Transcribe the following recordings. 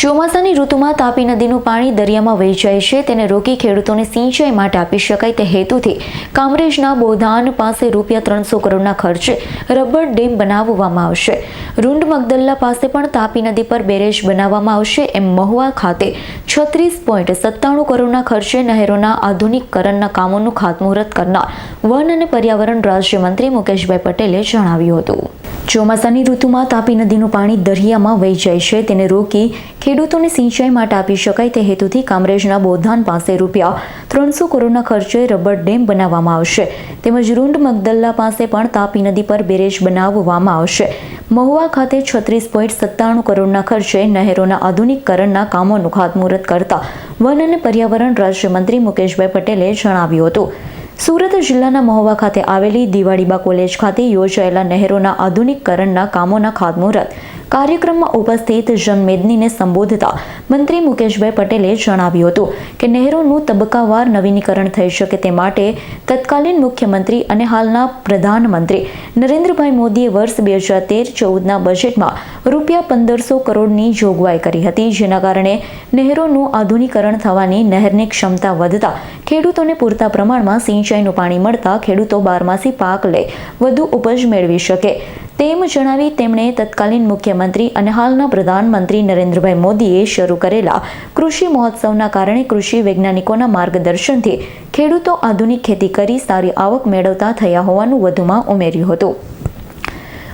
ચોમાસાની ઋતુમાં તાપી નદીનું પાણી દરિયામાં વહી જાય છે. તેને રોકી ખેડૂતોને સિંચાઈ માટે આપી શકાય તે હેતુથી કામરેજના બોધાન પાસે રૂપિયા ત્રણસો કરોડના ખર્ચે રબર ડેમ બનાવવામાં આવશે. રૂંડ મગદલ્લા પાસે પણ તાપી નદી પર બેરેજ બનાવવામાં આવશે. એમ મહુવા ખાતે છત્રીસ પોઈન્ટ સત્તાણું કરોડના ખર્ચે નહેરોના આધુનિકીકરણના કામોનું ખાતમુહૂર્ત કરનાર વન અને પર્યાવરણ રાજ્યમંત્રી મુકેશભાઈ પટેલે જણાવ્યું હતું. ચોમાસાની ઋતુમાં તાપી નદીનું પાણી દરિયામાં વહી જાય છે. તેને રોકી ખેડૂતોને સિંચાઈ માટે આપી શકાય તે હેતુથી કામરેજના બોધાન પાસે રૂપિયા ત્રણસો કરોડના ખર્ચે રબર ડેમ બનાવવામાં આવશે. તેમજ રૂંડ મગદલ્લા પાસે પણ તાપી નદી પર બેરેજ બનાવવામાં આવશે. મહુવા ખાતે છત્રીસ પોઈન્ટ સત્તાણું કરોડના ખર્ચે નહેરોના આધુનિકીકરણના કામોનું ખાતમુહૂર્ત કરતા વન અને પર્યાવરણ રાજ્યમંત્રી મુકેશભાઈ પટેલે જણાવ્યું હતું. સુરત જિલ્લાના મહુવા ખાતે આવેલી દિવાળીબા કોલેજ ખાતે યોજાયેલા નહેરોના આધુનિકીકરણના કામોના ખાતમુહૂર્ત કાર્યક્રમમાં ઉપસ્થિત જનમેદનીને સંબોધતા મંત્રી મુકેશભાઈ પટેલે જણાવ્યું હતું કે નહેરોનું તબક્કાવાર નવીનીકરણ થઈ શકે તે માટે તત્કાલીન મુખ્યમંત્રી અને હાલના પ્રધાનમંત્રી નરેન્દ્રભાઈ મોદીએ વર્ષ બે હજાર તેર ચૌદના બજેટમાં રૂપિયા પંદરસો કરોડની જોગવાઈ કરી હતી, જેના કારણે નહેરોનું આધુનિકરણ થવાની નહેરની ક્ષમતા વધતા ખેડૂતોને પૂરતા પ્રમાણમાં સિંચાઈનું પાણી મળતા ખેડૂતો બારમાસી પાક લે વધુ ઉપજ મેળવી શકે. તેમ જણાવી તેમણે તત્કાલીન મુખ્યમંત્રી અને હાલના પ્રધાનમંત્રી નરેન્દ્રભાઈ મોદીએ શરૂ કરેલા કૃષિ મહોત્સવના કારણે કૃષિ વૈજ્ઞાનિકોના માર્ગદર્શનથી ખેડૂતો આધુનિક ખેતી કરી સારી આવક મેળવતા થયા હોવાનું વધુમાં ઉમેર્યું હતું.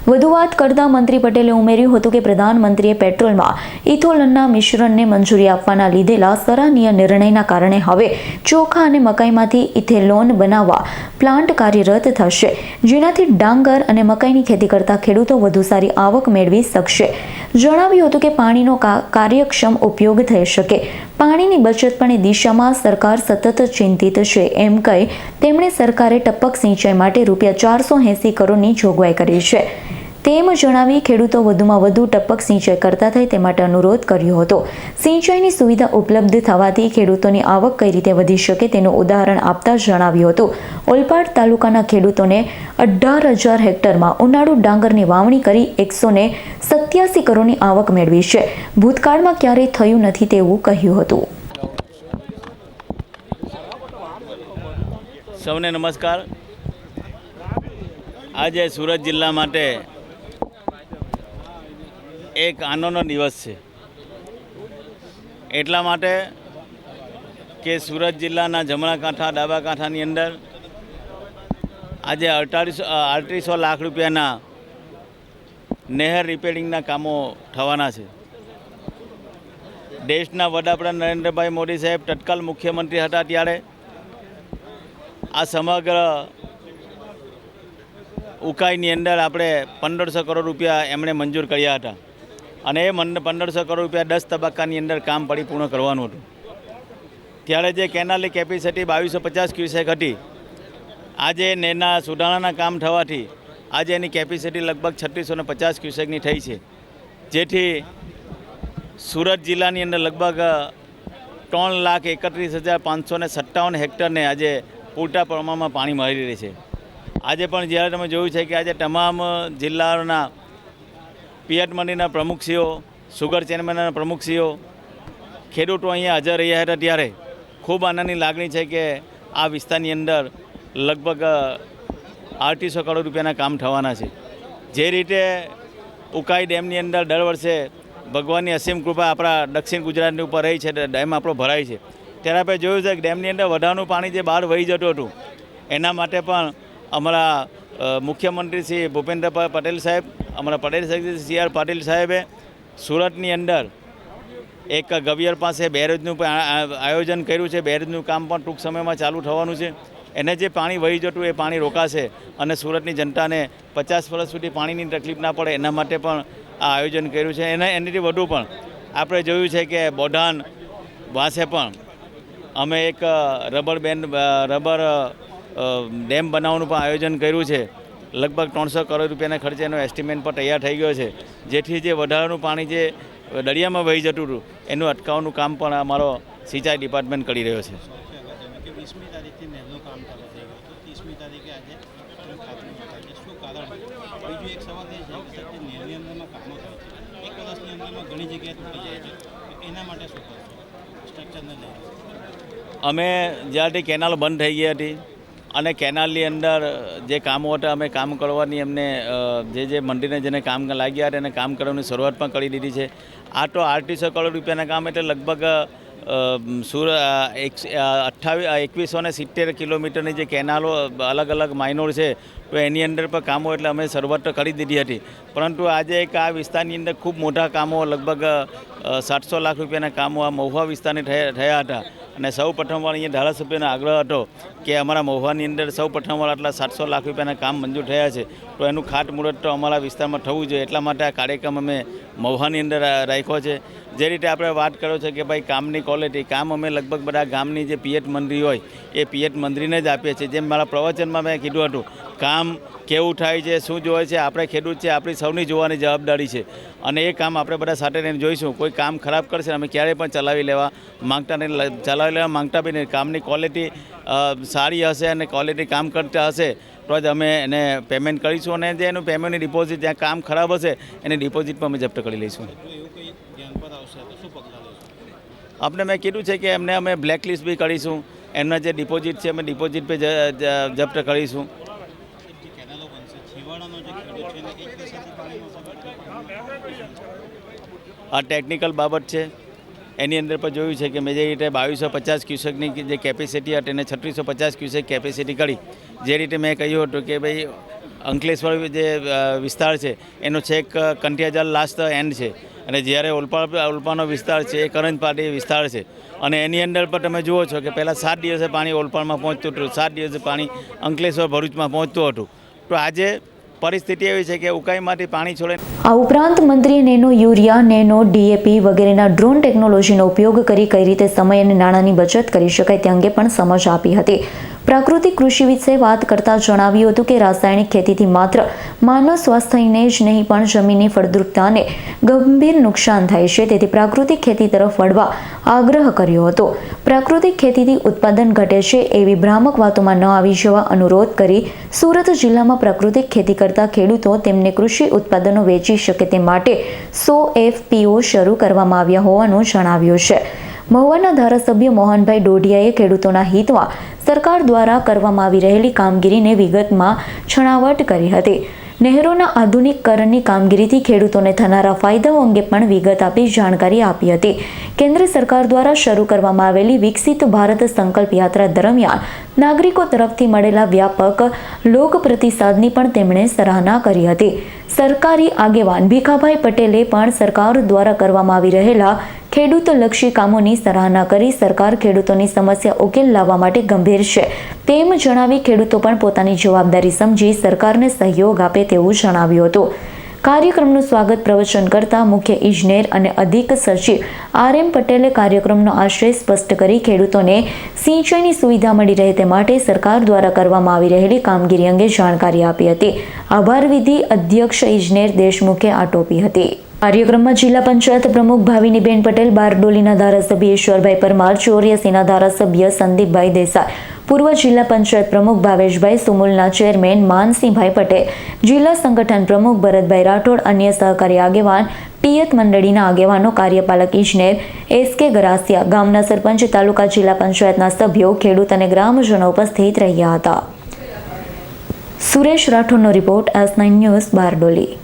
વધુ વાત કરતા મંત્રી પટેલે ઉમેર્યું હતું કે પ્રધાનમંત્રીએ પેટ્રોલમાં ઇથોલનના મિશ્રણને મંજૂરી આપવાના લીધેલા સરાહનીય નિર્ણયના કારણે હવે ચોખા અને મકાઈમાંથી ઇથેલોન બનાવવા પ્લાન્ટ કાર્યરત થશે, જેનાથી ડાંગર અને મકાઈની ખેતી કરતા ખેડૂતો વધુ સારી આવક મેળવી શકશે. જણાવ્યું હતું કે પાણીનો કાર્યક્ષમ ઉપયોગ થઈ શકે. પાણીની બચત પણ એ દિશામાં સરકાર સતત ચિંતિત છે એમ કહી તેમણે સરકારે ટપક સિંચાઈ માટે રૂપિયા ચારસો એંસી કરોડની જોગવાઈ કરી છે. તેમ જણાવી ખેડૂતો વધુમાં વધુ ટપક સિંચાઈ કરતા થાય તે માટે અનુરોધ કર્યો હતો. સિંચાઈની સુવિધા ઉપલબ્ધ થવાથી ખેડૂતોની આવક કઈ રીતે વધી શકે તેનું ઉદાહરણ આપતા જણાવ્યું હતું. ઓલપાડ તાલુકાના ખેડૂતોને અઢાર હજાર હેક્ટરમાં ઉનાળુ ડાંગરની વાવણી કરી એકસો ને સત્યાસી કરોડની આવક મેળવી છે. ભૂતકાળમાં ક્યારેય થયું નથી તેવું કહ્યું હતું. સૌને નમસ્કાર. આજે સુરત જિલ્લા માટે એક આનંદનો દિવસ છે. એટલા માટે કે સુરત જિલ્લાના જમણા કાંઠા ડાબા કાંઠાની અંદર આજે અડતાળીસો અડત્રીસો લાખ રૂપિયાના નહેર રિપેરિંગના કામો થવાના છે. દેશના વડાપ્રધાન નરેન્દ્રભાઈ મોદી સાહેબ તત્કાલ મુખ્યમંત્રી હતા ત્યારે આ સમગ્ર ઉકાઈની અંદર આપણે પંદરસો કરોડ રૂપિયા એમણે મંજૂર કર્યા હતા. અને એ પંદરસો કરોડ રૂપિયા દસ તબક્કાની અંદર કામ પરિપૂર્ણ કરવાનું હતું. ત્યારે જે કેનાલની કેપેસિટી બાવીસો પચાસ ક્યુસેક હતી, આજે નેના સુધારણાના કામ થવાથી આજે એની કેપેસિટી લગભગ છત્રીસો ને પચાસ ક્યુસેકની થઈ છે. જેથી સુરત જિલ્લાની અંદર લગભગ ત્રણ લાખ એકત્રીસ હજાર પાંચસો ને સત્તાવન હેક્ટરને આજે પૂરતા પ્રમાણમાં પાણી મળી રહે છે. આજે પણ જ્યારે તમે જોયું છે કે આજે તમામ જિલ્લાઓના પિયત મંડીના પ્રમુખશ્રીઓ સુગર ચેરમેનના પ્રમુખશ્રીઓ ખેડૂતો અહીંયા હાજર રહ્યા હતા ત્યારે ખૂબ આનંદની લાગણી છે કે આ વિસ્તારની અંદર લગભગ આઠસો કરોડ રૂપિયાના કામ થવાના છે. જે રીતે ઉકાઈ ડેમની અંદર દર વર્ષે ભગવાનની અસીમ કૃપા આપણા દક્ષિણ ગુજરાતની ઉપર રહી છે ડેમ આપણો ભરાય છે. ત્યારે આપણે જોયું છે કે ડેમની અંદર વધારાનું પાણી જે બહાર વહી જતું હતું, એના માટે પણ અમારા મુખ્યમંત્રી શ્રી ભૂપેન્દ્રભાઈ પટેલ સાહેબ અમારા પટેલ સી આર પાટીલ સાહેબે સુરતની અંદર એક ગવિયર પાસે બેરેજનું પણ આયોજન કર્યું છે. બેરેજનું કામ પણ ટૂંક સમયમાં ચાલુ થવાનું છે. એને જે પાણી વહી જતું એ પાણી રોકાશે અને સુરતની જનતાને પચાસ વર્ષ સુધી પાણીની તકલીફ ના પડે એના માટે પણ આ આયોજન કર્યું છે. એને, એનાથી વધુ પણ આપણે જોયું છે કે બોઢાન વાસે પણ અમે એક રબર બેન્ડ રબર ડેમ બનાવવાનું પણ આયોજન કર્યું છે. લગભગ ત્રણસો કરોડ રૂપિયાના ખર્ચે એનો એસ્ટિમેટ પણ તૈયાર થઈ ગયો છે. જેથી જે વધારાનું પાણી જે દરિયામાં વહી જતું હતું, એનું અટકાવવાનું કામ પણ અમારો સિંચાઈ ડિપાર્ટમેન્ટ કરી રહ્યો છે. અમે જ્યારથી કેનાલ બંધ થઈ ગઈ હતી અને કેનાલની અંદર જે કામો હતા અમે કામ કરવાની એમને જે જે મંડીને જેને કામ લાગ્યા હતા એને કામ કરવાની શરૂઆત પણ કરી દીધી છે. આ તો આઠસો કરોડ રૂપિયાના કામ એટલે લગભગ સુર એક અઠ્ઠાવીસ એકવીસો ને સિત્તેર કિલોમીટરની જે કેનાલો અલગ અલગ માઇનોર છે, તો એની અંદર પણ કામો એટલે અમે શરૂઆત તો કરી દીધી હતી. પરંતુ આજે એક આ વિસ્તારની અંદર ખૂબ મોટા કામો લગભગ સાતસો લાખ રૂપિયાના કામો આ મહુવા વિસ્તારની થયા હતા. અને સૌ પ્રથમવાર અહીંયા ધારાસભ્યનો આગ્રહ હતો કે અમારા મહુવાની અંદર સૌ પ્રથમવાર આટલા સાતસો લાખ રૂપિયાના કામ મંજૂર થયા છે. તો એનું ખાતમુહૂર્ત તો અમારા વિસ્તારમાં થવું જોઈએ. એટલા માટે આ કાર્યક્રમ અમે મહુવાની અંદર રાખ્યો છે. જે રીતે આપણે વાત કરો છો કે ભાઈ કામની ક્વોલિટી કામ અમે લગભગ બધા ગામની જે પીએટ મંત્રી હોય, એ પીએટ મંત્રીને જ આપીએ છીએ. જેમ મારા પ્રવચનમાં મેં કીધું હતું કામ કેવું થાય છે, શું જોવે છે, આપણે ખેડૂત છે, આપણી સૌની જોવાની જવાબદારી છે. અને એ કામ આપણે બધા સાથે રહીને જોઈશું. કોઈ કામ ખરાબ કરશે, અમે ક્યારેય પણ ચલાવી લેવા માગતા નહીં. ચલાવી લેવા માંગતા બી નહીં. કામની ક્વોલિટી સારી હશે અને ક્વોલિટી કામ કરતા હશે, તો જ અમે એને પેમેન્ટ કરીશું અને જે એનું પેમેન્ટની ડિપોઝિટ જ્યાં કામ ખરાબ હશે, એની ડિપોઝિટ પણ અમે જપ્ત કરી લઈશું. પર આપણે મેં કીધું છે કે એમને અમે બ્લેકલિસ્ટ બી કરીશું. એમના જે ડિપોઝિટ છે, અમે ડિપોઝિટ જ- જપ્ત કરીશું જે કેનાલો બનશે છેવાડાનો જે ખેડૂત છે એને એક દિશાથી પાણી મળશે આ ટેકનિકલ બાબત છે. એની અંદર પણ જોયું છે કે મેં જે રીતે બાવીસો પચાસ ક્યુસેકની જે કેપેસિટી હતી એને છત્રીસો પચાસ ક્યુસેક કેપેસિટી કરી. જે રીતે મેં કહ્યું હતું કે ભાઈ, અંકલેશ્વર જે વિસ્તાર છે, એનો છેક કંઠિયાજાલ લાસ્ટ એન્ડ છે. અને જ્યારે ઓલપા, ઓલપાનો વિસ્તાર છે, એ કરંજપાટી વિસ્તાર છે. અને એની અંદર પણ તમે જુઓ છો કે પહેલાં સાત દિવસે પાણી ઓલપાડમાં પહોંચતું હતું. સાત દિવસે પાણી અંકલેશ્વર ભરૂચમાં પહોંચતું હતું. તો આજે પરિસ્થિતિ એવી છે કે ઉકાઈમાંથી પાણી છોડે આ ઉપરાંત મંત્રીએ નેનો યુરિયા, નેનો ડીએપી વગેરેના ડ્રોન ટેકનોલોજીનો ઉપયોગ કરી, કઈ રીતે સમય અને નાણાંની બચત કરી શકાય તે અંગે પણ સમજ આપી હતી. પ્રાકૃતિક કૃષિ વિશે વાત કરતા જણાવ્યું હતું કે રાસાયણિક ખેતીથી માત્ર માનવ સ્વાસ્થ્યને જ નહીં, પણ જમીનની ફળદ્રુપતાને ગંભીર નુકસાન થાય છે. તેથી પ્રાકૃતિક ખેતી તરફ વળવા આગ્રહ કર્યો હતો. પ્રાકૃતિક ખેતીથી ઉત્પાદન ઘટે છે એવી ભ્રામક વાતોમાં ન આવી જવા અનુરોધ કરી સુરત જિલ્લામાં પ્રાકૃતિક ખેતી કરતા ખેડૂતો તેમને કૃષિ ઉત્પાદનો વેચી શકે તે માટે સો એફપીઓ શરૂ કરવામાં આવ્યા હોવાનું જણાવ્યું છે. મહુવાના ધારાસભ્ય મોહનભાઈ ડોડિયાએ ખેડૂતોના હિતમાં સરકાર દ્વારા કરવામાં આવી રહેલી કામગીરીને વિગતમાં છણાવટ કરી હતી. નહેરોના આધુનિકકરણની કામગીરીથી ખેડૂતોને થનારા ફાયદાઓ અંગે પણ વિગત આપી જાણકારી આપી હતી. કેન્દ્ર સરકાર દ્વારા શરૂ કરવામાં આવેલી વિકસિત ભારત સંકલ્પ યાત્રા દરમિયાન નાગરિકો તરફથી મળેલા વ્યાપક લોક પ્રતિસાદની પણ તેમણે સરાહના કરી હતી. સરકારી આગેવાન ભીખાભાઈ પટેલે પણ સરકાર દ્વારા કરવામાં આવી રહેલા ખેડૂતલક્ષી કામોની સરાહના કરી સરકાર ખેડૂતોની સમસ્યા ઉકેલ લાવવા માટે ગંભીર છે. તેમ જણાવી ખેડૂતો પણ પોતાની જવાબદારી સમજી સરકારને સહયોગ આપે તેવું જણાવ્યું હતું. કાર્યક્રમનું સ્વાગત પ્રવચન કરતા મુખ્ય ઇજનેર અને અધિક સચિવ આર એમ પટેલે કાર્યક્રમનો આશય સ્પષ્ટ કરી ખેડૂતોને સિંચાઈની સુવિધા મળી રહે તે માટે સરકાર દ્વારા કરવામાં આવી રહેલી કામગીરી અંગે જાણકારી આપી હતી. આભાર વિધિ અધ્યક્ષ ઇજનેર દેશમુખે આટોપી હતી. કાર્યક્રમમાં જિલ્લા પંચાયત પ્રમુખ ભાવિનીબેન પટેલ, બારડોલીના ધારાસભ્ય ઈશ્વરભાઈ પરમાર, ચોર્યાસીના ધારાસભ્ય સંદીપભાઈ દેસાઈ, પૂર્વ જિલ્લા પંચાયત પ્રમુખ ભાવેશભાઈ સુમુલના ચેરમેન માનસિંહભાઈ પટેલ, જિલ્લા સંગઠન પ્રમુખ ભરતભાઈ રાઠોડ, અન્ય સહકારી આગેવાન પિયત મંડળીના આગેવાનો, કાર્યપાલક ઇજનેર એસ કે ગરાસિયા, ગામના સરપંચ, તાલુકા જિલ્લા પંચાયતના સભ્યો, ખેડૂત અને ગ્રામજનો ઉપસ્થિત રહ્યા હતા. Suresh રાઠોડનો report S nine news Bardoli.